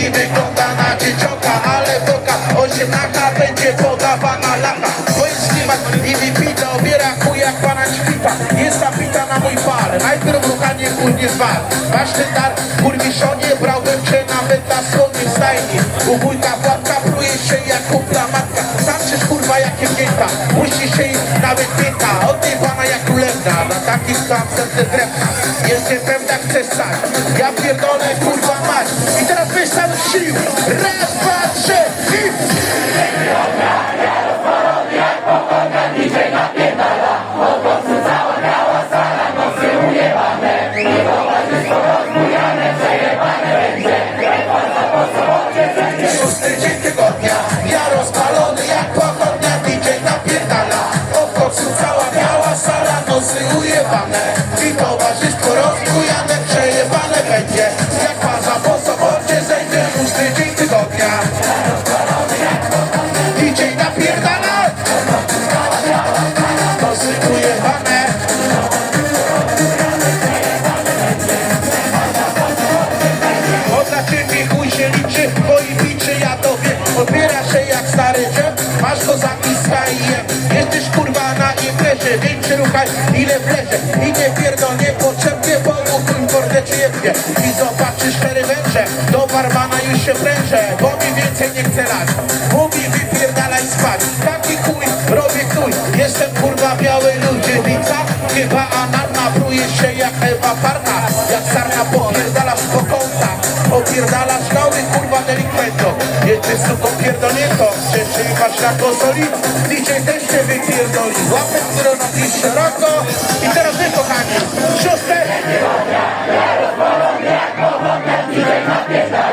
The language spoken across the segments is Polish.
i wygląda na dzieciaka, ale boka osiemnaka będzie podawana lata. To jest klimat i wypita, obiera chuj jak pana ćwita. Jest zapita na mój par, najpierw ruchanie później zwal. Masz ten dar, kurwiszonie, brałbym cię nawet na słonie w stajni. U wujka płatka pluje się jak kupla matka. Tańczysz kurwa jak jemnięta, musi się nawet pięta. Od tej pana jak królewna, na takich sam serce drewna. Jeszcze pewna chcesz stać, ja pierdolę kurwa mać. Sił, raz, dwa, trzy i... Szósty dzień tygodnia, ja rozpalony jak pochodnia, DJ napierdala. Końcu cała biała sala, nosy ujebane i towarzystwo rozbujane, dzień tygodnia. DJ napierdala. Nosy ujebane. Bo dla ciebie chuj się liczy, twoi biczy ja to wiem Odbiera się jak stary drzew, masz go za piska i jem Jesteś kurwa na imprezie, większy ruchaj ile wlezie. I nie pierdol niepotrzebnie, bo mój mordę czy jebnie I zobaczysz cztery węże, barmana już się prężę Bo mi więcej nie chce lać, mówi wypierdalaj spać. Taki chuj, robię chuj, jestem kurwa biały ludzie Wica, chyba Anna pruje się jak Ewa Parna Jak sarna popierdalasz po kątach Opierdalasz nowy kurwa delikwento Jeszcze suko pierdolnięto Przeżywasz na konsoli DJ też cię wypierdoli. Łapę, którą napisz szeroko. I teraz wy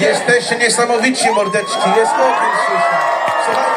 Jesteście niesamowici mordeczki, jest słyszę.